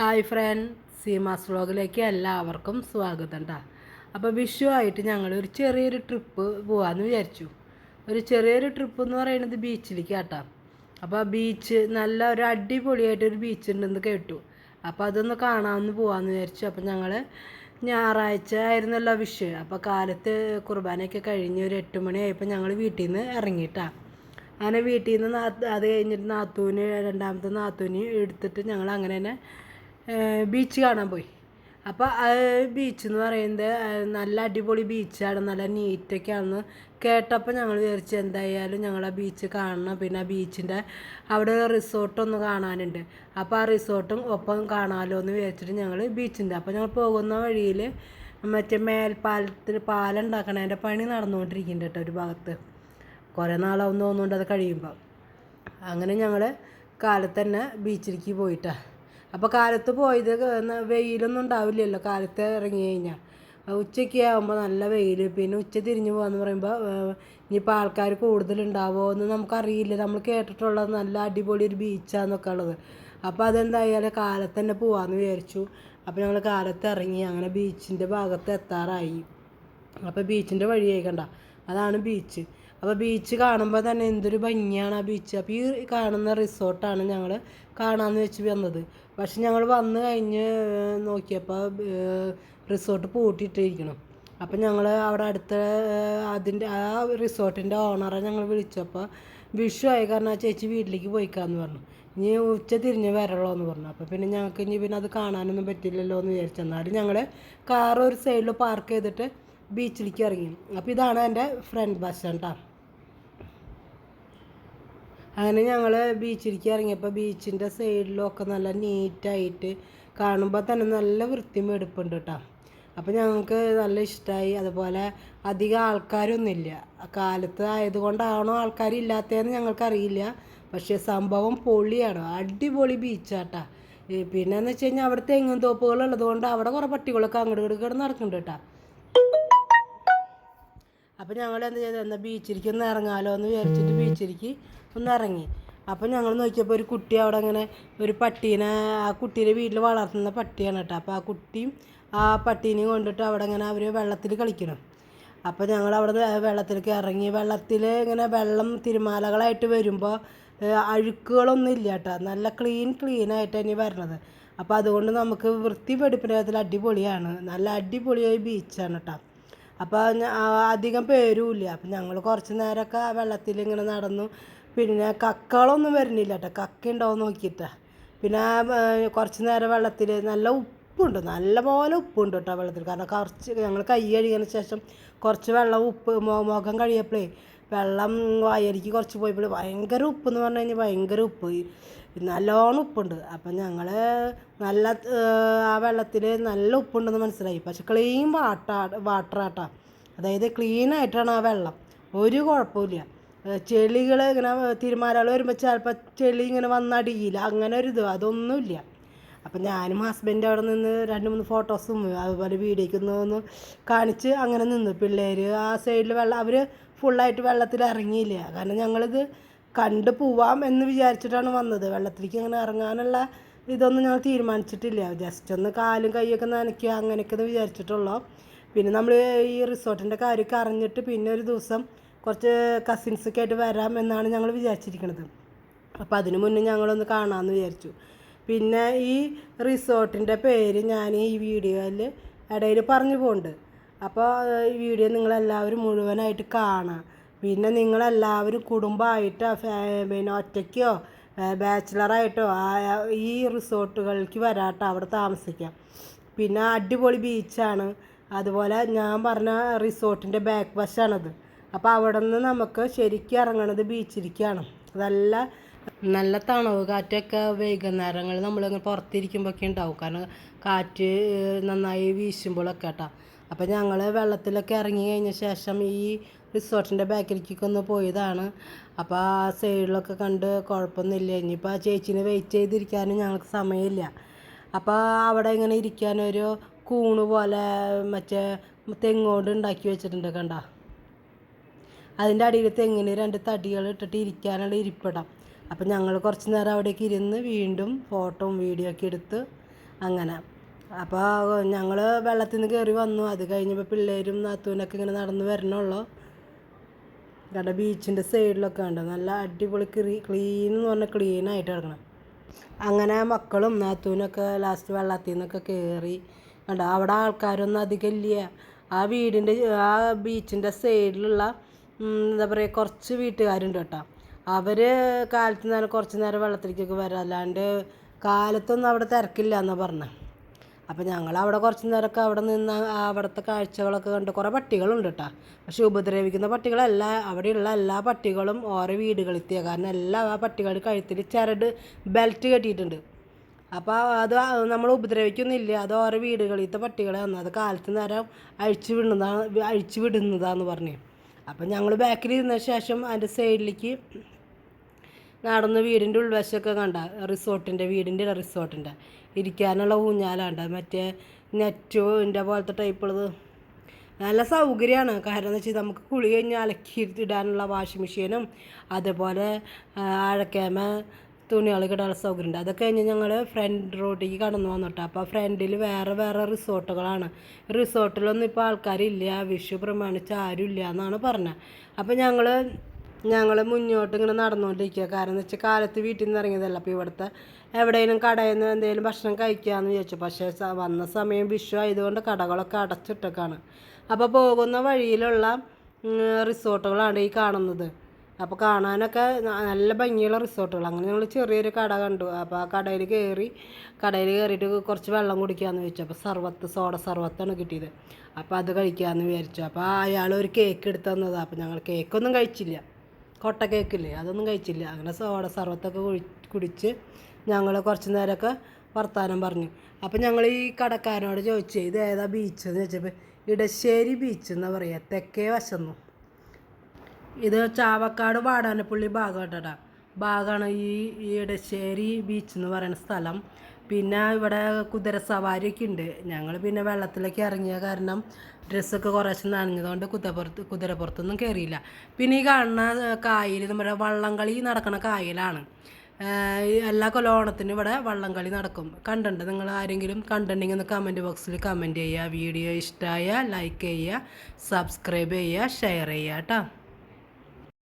Hi front Seemas വ്ളോഗിലേക്ക് എല്ലാവർക്കും സ്വാഗതം കേട്ടോ അപ്പോൾ വിഷു ആയിട്ട് ഞങ്ങൾ ഒരു ചെറിയൊരു ട്രിപ്പ് പോകാമെന്ന് വിചാരിച്ചു. ഒരു ചെറിയൊരു ട്രിപ്പ് എന്ന് പറയുന്നത് ബീച്ചിലേക്ക് കേട്ടോ അപ്പോൾ ബീച്ച് നല്ല ഒരു അടിപൊളിയായിട്ടൊരു ബീച്ച് ഉണ്ടെന്ന് കേട്ടു. അപ്പോൾ അതൊന്ന് കാണാമെന്ന് പോകാമെന്ന് വിചാരിച്ചു. അപ്പോൾ ഞങ്ങൾ ഞായറാഴ്ച ആയിരുന്നല്ലോ വിഷു. അപ്പോൾ കാലത്ത് കുർബാനയൊക്കെ കഴിഞ്ഞ് ഒരു എട്ട് മണിയായപ്പോൾ ഞങ്ങൾ വീട്ടിൽ നിന്ന് ഇറങ്ങിയിട്ടാണ് അങ്ങനെ വീട്ടിൽ നിന്ന് അത് കഴിഞ്ഞിട്ട് നാത്തൂന് രണ്ടാമത്തെ നാത്തൂന് എടുത്തിട്ട് ഞങ്ങൾ അങ്ങനെ തന്നെ ബീച്ച് കാണാൻ പോയി. അപ്പോൾ ബീച്ച് എന്ന് പറയുന്നത് നല്ല അടിപൊളി ബീച്ചാണ് നല്ല നീറ്റൊക്കെ ആണെന്ന് കേട്ടപ്പോൾ ഞങ്ങൾ വിചാരിച്ചു എന്തായാലും ഞങ്ങൾ ആ ബീച്ച് കാണണം. പിന്നെ ആ ബീച്ചിന്റെ അവിടെ റിസോർട്ടൊന്ന് കാണാനുണ്ട്. അപ്പോൾ ആ റിസോർട്ടും ഒപ്പം കാണാമല്ലോ എന്ന് വിചാരിച്ചിട്ട് ഞങ്ങൾ ബീച്ചിന്റെ അപ്പോൾ ഞങ്ങൾ പോകുന്ന വഴിയിൽ മറ്റേ മേൽപ്പാലത്തിൽ പാലം പണി നടന്നുകൊണ്ടിരിക്കുന്നുണ്ട് കേട്ടോ ഒരു ഭാഗത്ത്. കുറേ നാളാവും തോന്നുന്നുണ്ട് അത് കഴിയുമ്പോൾ അങ്ങനെ ഞങ്ങൾ കാലത്ത് തന്നെ ബീച്ചിലേക്ക് പോയിട്ടാ. അപ്പോൾ കാലത്ത് പോയത് വെയിലൊന്നും ഉണ്ടാവില്ലല്ലോ. കാലത്ത് ഇറങ്ങി കഴിഞ്ഞാൽ ഉച്ചയ്ക്ക് ആകുമ്പോൾ നല്ല വെയിൽ പിന്നെ ഉച്ച തിരിഞ്ഞ് പോകാന്ന് പറയുമ്പോൾ ഇനിയിപ്പോൾ ആൾക്കാർ കൂടുതലുണ്ടാവുമോ എന്ന് നമുക്കറിയില്ല. നമ്മൾ കേട്ടിട്ടുള്ളത് നല്ല അടിപൊളി ഒരു ബീച്ചാന്നൊക്കെ ഉള്ളത്. അപ്പോൾ അതെന്തായാലും കാലത്ത് തന്നെ പോവാമെന്ന് വിചാരിച്ചു. അപ്പോൾ ഞങ്ങൾ കാലത്ത് ഇറങ്ങി അങ്ങനെ ബീച്ചിന്റെ ഭാഗത്ത് എത്താറായി. അപ്പോൾ ബീച്ചിന്റെ വഴി കണ്ട. അതാണ് ബീച്ച്. അപ്പോൾ ബീച്ച് കാണുമ്പോൾ തന്നെ എന്തൊരു ഭംഗിയാണ് ആ ബീച്ച് അപ്പോൾ ഈ കാണുന്ന റിസോർട്ടാണ് ഞങ്ങൾ കാണാമെന്ന് വെച്ച് വന്നത്. പക്ഷെ ഞങ്ങൾ വന്ന് കഴിഞ്ഞ് നോക്കിയപ്പോൾ റിസോർട്ട് പൂട്ടിയിട്ടിരിക്കണം അപ്പം ഞങ്ങൾ അവിടെ അടുത്ത അതിന്റെ ആ റിസോർട്ടിന്റെ ഓണറെ ഞങ്ങൾ വിളിച്ചപ്പോൾ വിഷു ആയി കാരണം ആ ചേച്ചി വീട്ടിലേക്ക് പോയിക്കാന്ന് പറഞ്ഞു. ഇനി ഉച്ച തിരിഞ്ഞ് വരളോ എന്ന് പറഞ്ഞു. അപ്പോൾ പിന്നെ ഞങ്ങൾക്ക് ഇനി പിന്നെ അത് കാണാനൊന്നും പറ്റില്ലല്ലോ എന്ന് വിചാരിച്ചു. എന്നാലും ഞങ്ങൾ കാർ ഒരു സൈഡിൽ പാർക്ക് ചെയ്തിട്ട് ബീച്ചിലേക്ക് ഇറങ്ങി. അപ്പോൾ ഇതാണ് എന്റെ ഫ്രണ്ട് ബസ് കേട്ടോ അങ്ങനെ ഞങ്ങൾ ബീച്ചിലേക്ക് ഇറങ്ങിയപ്പോൾ ബീച്ചിന്റെ സൈഡിലൊക്കെ നല്ല നീറ്റായിട്ട് കാണുമ്പോൾ തന്നെ നല്ല വൃത്തിയും എടുപ്പുണ്ട് കേട്ടോ അപ്പോൾ ഞങ്ങൾക്ക് നല്ല ഇഷ്ടമായി അതുപോലെ അധികം ആൾക്കാരൊന്നുമില്ല. കാലത്ത് ആയതുകൊണ്ടാണോ ആൾക്കാരില്ലാത്തതെന്ന് ഞങ്ങൾക്കറിയില്ല. പക്ഷേ സംഭവം പൊളിയാണോ. അടിപൊളി ബീച്ചാട്ടാ പിന്നെ എന്ന് വെച്ച് കഴിഞ്ഞാൽ അവിടെ തെങ്ങും തോപ്പുകൾ ഉള്ളതുകൊണ്ട് അവിടെ കുറേ പട്ടികളൊക്കെ അങ്ങോട്ട് ഇങ്ങോട്ട് നടക്കുന്നുണ്ട് കേട്ടോ അപ്പോൾ ഞങ്ങൾ എന്ത് ചെയ്തു? എന്നാൽ ബീച്ചിലേക്ക് ഒന്ന് ഇറങ്ങാലോ എന്ന് വിചാരിച്ചിട്ട് ബീച്ചിലേക്ക് ഒന്ന് ഇറങ്ങി. അപ്പോൾ ഞങ്ങൾ നോക്കിയപ്പോൾ ഒരു കുട്ടി അവിടെ അങ്ങനെ ഒരു പട്ടീനെ ആ കുട്ടീനെ വീട്ടിൽ വളർത്തുന്ന പട്ടിയാണ് കേട്ടോ. അപ്പോൾ ആ കുട്ടിയും ആ പട്ടീനെയും കൊണ്ടിട്ട് അവിടെ ഇങ്ങനെ അവർ വെള്ളത്തിൽ കളിക്കണം അപ്പോൾ ഞങ്ങൾ അവിടെ വെള്ളത്തിലേക്ക് ഇറങ്ങി. വെള്ളത്തിൽ ഇങ്ങനെ വെള്ളം തിരുമാലകളായിട്ട് വരുമ്പോൾ അഴുക്കുകളൊന്നും ഇല്ല കേട്ടോ. നല്ല ക്ലീൻ ക്ലീൻ ആയിട്ട് തന്നെ വരണത്. അപ്പോൾ അതുകൊണ്ട് നമുക്ക് വൃത്തി വെടിപ്പിനത്തിൽ അടിപൊളിയാണ്. നല്ല അടിപൊളിയായി ബീച്ചാണ് കേട്ടോ. അപ്പോൾ അധികം പേരുമില്ല അപ്പം ഞങ്ങൾ കുറച്ച് നേരമൊക്കെ ആ വെള്ളത്തിൽ ഇങ്ങനെ നടന്നു. പിന്നെ കക്കകളൊന്നും വരുന്നില്ല കേട്ടോ കക്ക ഉണ്ടാവും നോക്കിയിട്ടാ പിന്നെ കുറച്ച് നേരം വെള്ളത്തിൽ നല്ല ഉപ്പുണ്ട്. നല്ല പോലെ ഉപ്പുണ്ട് കേട്ടോ വെള്ളത്തിൽ കാരണം കുറച്ച് ഞങ്ങൾ കൈ കഴുകിയതിന് ശേഷം കുറച്ച് വെള്ളം ഉപ്പ് മുഖം കഴിയപ്പോഴേ വെള്ളം വയലിക്ക് കുറച്ച് പോയപ്പോൾ ഭയങ്കര ഉപ്പ് എന്ന് പറഞ്ഞു കഴിഞ്ഞാൽ ഭയങ്കര ഉപ്പ്. നല്ലോണം ഉപ്പുണ്ട്. അപ്പം ഞങ്ങൾ നല്ല ആ വെള്ളത്തിൽ നല്ല ഉപ്പുണ്ടെന്ന് മനസ്സിലായി. പക്ഷെ ക്ലീൻ വാട്ട വാട്ടർ ആട്ടാ. അതായത് ക്ലീനായിട്ടാണ് ആ വെള്ളം. ഒരു കുഴപ്പമില്ല ചെളികൾ ഇങ്ങനെ തിരുമാലകൾ വരുമ്പോൾ ചിലപ്പോൾ ചെളി ഇങ്ങനെ വന്നടിയില്ല. അങ്ങനെ ഒരു ഇത് അതൊന്നുമില്ല. അപ്പം ഞാനും ഹസ്ബൻഡ് അവിടെ നിന്ന് രണ്ട് മൂന്ന് ഫോട്ടോസും അതുപോലെ വീഡിയോയ്ക്ക് ഒന്ന് കാണിച്ച് അങ്ങനെ നിന്ന്. പിള്ളേർ ആ സൈഡിൽ വെള്ളം അവർ ഫുള്ളായിട്ട് വെള്ളത്തിൽ ഇറങ്ങിയില്ല. കാരണം ഞങ്ങളിത് കണ്ട് പോവാം എന്ന് വിചാരിച്ചിട്ടാണ് വന്നത്. വെള്ളത്തിലേക്ക് അങ്ങനെ ഇറങ്ങാനുള്ള ഇതൊന്നും ഞങ്ങൾ തീരുമാനിച്ചിട്ടില്ല. ജസ്റ്റ് ഒന്ന് കാലും കൈയൊക്കെ നനയ്ക്കുക അങ്ങനെയൊക്കെ ഒന്ന് വിചാരിച്ചിട്ടുള്ളൂ. പിന്നെ നമ്മൾ ഈ റിസോർട്ടിന്റെ കാര്യമൊക്കെ അറിഞ്ഞിട്ട് പിന്നെ ഒരു ദിവസം കുറച്ച് കസിൻസൊക്കെ ആയിട്ട് വരാം എന്നാണ് ഞങ്ങൾ വിചാരിച്ചിരിക്കുന്നത് അപ്പോൾ അതിന് മുന്നേ ഞങ്ങളൊന്ന് കാണാമെന്ന് വിചാരിച്ചു. പിന്നെ ഈ റിസോർട്ടിന്റെ പേര് ഞാൻ ഈ വീഡിയോയിൽ ഇടയിൽ പറഞ്ഞു പോകുന്നുണ്ട് അപ്പോൾ ഈ വീഡിയോ നിങ്ങളെല്ലാവരും മുഴുവനായിട്ട് കാണാം. പിന്നെ നിങ്ങളെല്ലാവരും കുടുംബമായിട്ടോ പിന്നെ ഒറ്റയ്ക്കോ ബാച്ചിലറായിട്ടോ ഈ റിസോർട്ടുകൾക്ക് വരാട്ടോ അവിടെ താമസിക്കാം. പിന്നെ അടിപൊളി ബീച്ചാണ്. അതുപോലെ ഞാൻ പറഞ്ഞ റിസോർട്ടിന്റെ ബാക്ക് വശമാണത് അപ്പോൾ അവിടെ നിന്ന് നമുക്ക് ശരിക്കും ഇറങ്ങണത് ബീച്ചിലേക്കാണ് നല്ല നല്ല തണവ് കാറ്റൊക്കെ വൈകുന്നേരങ്ങൾ നമ്മളിങ്ങനെ പുറത്തിരിക്കുമ്പോഴൊക്കെ ഉണ്ടാവും. കാരണം കാറ്റ് നന്നായി വീശുമ്പോഴൊക്കെ കേട്ടോ. അപ്പോൾ ഞങ്ങൾ വെള്ളത്തിലൊക്കെ ഇറങ്ങി കഴിഞ്ഞ ശേഷം ഈ റിസോർട്ടിന്റെ ബാക്കിലേക്കൊക്കെ ഒന്ന് പോയതാണ്. അപ്പോൾ ആ സൈഡിലൊക്കെ കണ്ട് കുഴപ്പമൊന്നുമില്ല. ഇനിയിപ്പോൾ ആ ചേച്ചീനെ വെയിറ്റ് ചെയ്തിരിക്കാനും ഞങ്ങൾക്ക് സമയമില്ല. അപ്പോൾ അവിടെ ഇങ്ങനെ ഇരിക്കാനൊരു കൂണ് പോലെ മറ്റേ തെങ്ങോണ്ട് ഉണ്ടാക്കി വെച്ചിട്ടുണ്ട് കണ്ട. അതിന്റെ അടിയിൽ തെങ്ങിന് രണ്ട് തടികൾ ഇട്ടിട്ട് ഇരിക്കാനുള്ള ഇരിപ്പിടം. അപ്പം ഞങ്ങൾ കുറച്ച് നേരം അവിടേക്ക് ഇരുന്ന് വീണ്ടും ഫോട്ടോയും വീഡിയോ ഒക്കെ എടുത്ത് അങ്ങനെ. അപ്പോൾ ഞങ്ങൾ വെള്ളത്തിൽ നിന്ന് കയറി വന്നു. അത് കഴിഞ്ഞപ്പോൾ പിള്ളേരും നാത്തൂനൊക്കെ ഇങ്ങനെ നടന്ന് വരണുള്ളൂ. കണ്ട ബീച്ചിന്റെ സൈഡിലൊക്കെ ഉണ്ട് നല്ല അടിപൊളി ക്ലീ ക്ലീൻ എന്ന് പറഞ്ഞാൽ ക്ലീനായിട്ട് കിടക്കണം. അങ്ങനെ മക്കളും നാത്തൂനൊക്കെ ലാസ്റ്റ് വെള്ളത്തിൽ നിന്നൊക്കെ കയറി. കണ്ട അവിടെ ആൾക്കാരൊന്നും അധികം ഇല്ല. ആ വീടിന്റെ ആ ബീച്ചിന്റെ സൈഡിലുള്ള എന്താ പറയുക കുറച്ച് വീട്ടുകാരുണ്ട് കേട്ടോ. അവർ കാലത്ത് നേരം കുറച്ച് നേരം വെള്ളത്തിലേക്കൊക്കെ വരാം. അല്ലാണ്ട് കാലത്തൊന്നും അവിടെ തിരക്കില്ല എന്നാണ് പറഞ്ഞത് അപ്പോൾ ഞങ്ങൾ അവിടെ കുറച്ച് നേരമൊക്കെ അവിടെ നിന്ന് അവിടുത്തെ കാഴ്ചകളൊക്കെ കണ്ട് കുറേ പട്ടികളുണ്ട് കേട്ടോ. പക്ഷേ ഉപദ്രവിക്കുന്ന പട്ടികളല്ല. അവിടെയുള്ള എല്ലാ പട്ടികളും ഓരോ വീടുകളിലെത്തിയ കാരണം എല്ലാ ആ പട്ടികളുടെ കഴുത്തിൽ ചരട് ബെൽറ്റ് കെട്ടിയിട്ടുണ്ട്. അപ്പോൾ അത് നമ്മൾ ഉപദ്രവിക്കുന്നില്ല. അത് ഓരോ വീടുകളിലത്തെ പട്ടികളെ വന്നു അത് കാലത്ത് നേരം അഴിച്ചു വിടുന്നതാണ് അഴിച്ചു വിടുന്നതാന്ന് പറഞ്ഞു. അപ്പം ഞങ്ങൾ ബാക്കിൽ ഇരുന്ന ശേഷം അതിന്റെ സൈഡിലേക്ക് നടന്ന് വീടിന്റെ ഉൾവശമൊക്കെ കണ്ട റിസോർട്ടിന്റെ വീടിന്റെ റിസോർട്ടിന്റെ. ഇരിക്കാനുള്ള ഊഞ്ഞാലുണ്ട് മറ്റേ നെറ്റിന്റെ പോലത്തെ ടൈപ്പുള്ളത് നല്ല സൗകര്യമാണ്. കാരണം എന്ന് വെച്ചാൽ നമുക്ക് കുളി കഴിഞ്ഞ് അലക്കി ഇടാനുള്ള വാഷിംഗ് മെഷീനും അതേപോലെ അഴക്കേമ തുണികൾ ഇടാനുള്ള സൗകര്യമുണ്ട്. അതൊക്കെ കഴിഞ്ഞ് ഞങ്ങൾ ഫ്രണ്ട് റോഡിലേക്ക് കടന്നു വന്നിട്ട്. അപ്പോൾ ഫ്രണ്ടിൽ വേറെ വേറെ റിസോർട്ടുകളാണ്. റിസോർട്ടിലൊന്നും ഇപ്പോൾ ആൾക്കാരില്ല. വിഷു പ്രമാണിച്ച് ആരും ഇല്ല എന്നാണ് പറഞ്ഞത് അപ്പോൾ ഞങ്ങൾ ഞങ്ങൾ മുന്നോട്ട് ഇങ്ങനെ നടന്നുകൊണ്ടിരിക്കുക. കാരണം എന്ന് വെച്ചാൽ കാലത്ത് വീട്ടിൽ നിന്ന് ഇറങ്ങിയതല്ല. അപ്പോൾ ഇവിടുത്തെ എവിടെയെങ്കിലും കടയിൽ നിന്ന് എന്തെങ്കിലും ഭക്ഷണം കഴിക്കാമെന്ന് വിചാരിച്ചു. പക്ഷേ വന്ന സമയം വിഷു ആയതുകൊണ്ട് കടകളൊക്കെ അടച്ചിട്ടൊക്കെയാണ് അപ്പോൾ പോകുന്ന വഴിയിലുള്ള റിസോർട്ടുകളാണ് ഈ കാണുന്നത്. അപ്പോൾ കാണാനൊക്കെ നല്ല ഭംഗിയുള്ള റിസോർട്ടുകൾ. അങ്ങനെ ഞങ്ങൾ ചെറിയൊരു കട കണ്ടു. അപ്പോൾ ആ കടയിൽ കയറി കടയിൽ കയറിയിട്ട് കുറച്ച് വെള്ളം കുടിക്കാമെന്ന് ചോദിച്ചു അപ്പോൾ സർവത്ത് സോഡ സർവത്താണ് കിട്ടിയത്. അപ്പോൾ അത് കഴിക്കാമെന്ന് വിചാരിച്ചു. അപ്പോൾ അയാൾ ഒരു കേക്ക് എടുത്തു തന്നത്. അപ്പോൾ ഞങ്ങൾ കേക്കൊന്നും കഴിച്ചില്ല. കൊട്ട കേക്കില്ലേ? അതൊന്നും കഴിച്ചില്ല. അങ്ങനെ സോഡ സർവത്തൊക്കെ കുടിച്ച് ഞങ്ങൾ കുറച്ച് നേരമൊക്കെ വർത്തമാനം പറഞ്ഞു. അപ്പോൾ ഞങ്ങൾ ഈ കടക്കാരനോട് ചോദിച്ചു ഇത് ഏതാ ബീച്ച് എന്ന് ചോദിച്ചപ്പോൾ ഇടശ്ശേരി ബീച്ച് എന്നാ പറയുക തെക്കേ വശന്നു. ഇത് ചാവക്കാട് വാടാനപ്പള്ളി ഭാഗം കേട്ടടാ ഭാഗമാണ് ഈ ഇടശ്ശേരി ബീച്ച് എന്ന് പറയുന്ന സ്ഥലം. പിന്നെ ഇവിടെ കുതിര സവാരിയൊക്കെ ഉണ്ട്. ഞങ്ങൾ പിന്നെ വെള്ളത്തിലേക്ക് ഇറങ്ങിയ കാരണം ഡ്രസ്സൊക്കെ കുറേശ്ശെ നനഞ്ഞതുകൊണ്ട് കുതിരപ്പുറത്ത് കുതിരപ്പുറത്തൊന്നും കയറിയില്ല പിന്നെ ഈ കാണുന്ന കായൽ നമ്മുടെ വള്ളംകളി നടക്കുന്ന കായലാണ്. എല്ലാ കൊല്ലം ഓണത്തിനും ഇവിടെ വള്ളംകളി നടക്കും. കണ്ടിട്ടുണ്ട് നിങ്ങൾ ആരെങ്കിലും? കണ്ടിട്ടുണ്ടെങ്കിൽ ഒന്ന് കമന്റ് ബോക്സിൽ കമന്റ് ചെയ്യുക. വീഡിയോ ഇഷ്ടമായ ലൈക്ക് ചെയ്യുക സബ്സ്ക്രൈബ് ചെയ്യുക ഷെയർ ചെയ്യുക കേട്ടോ.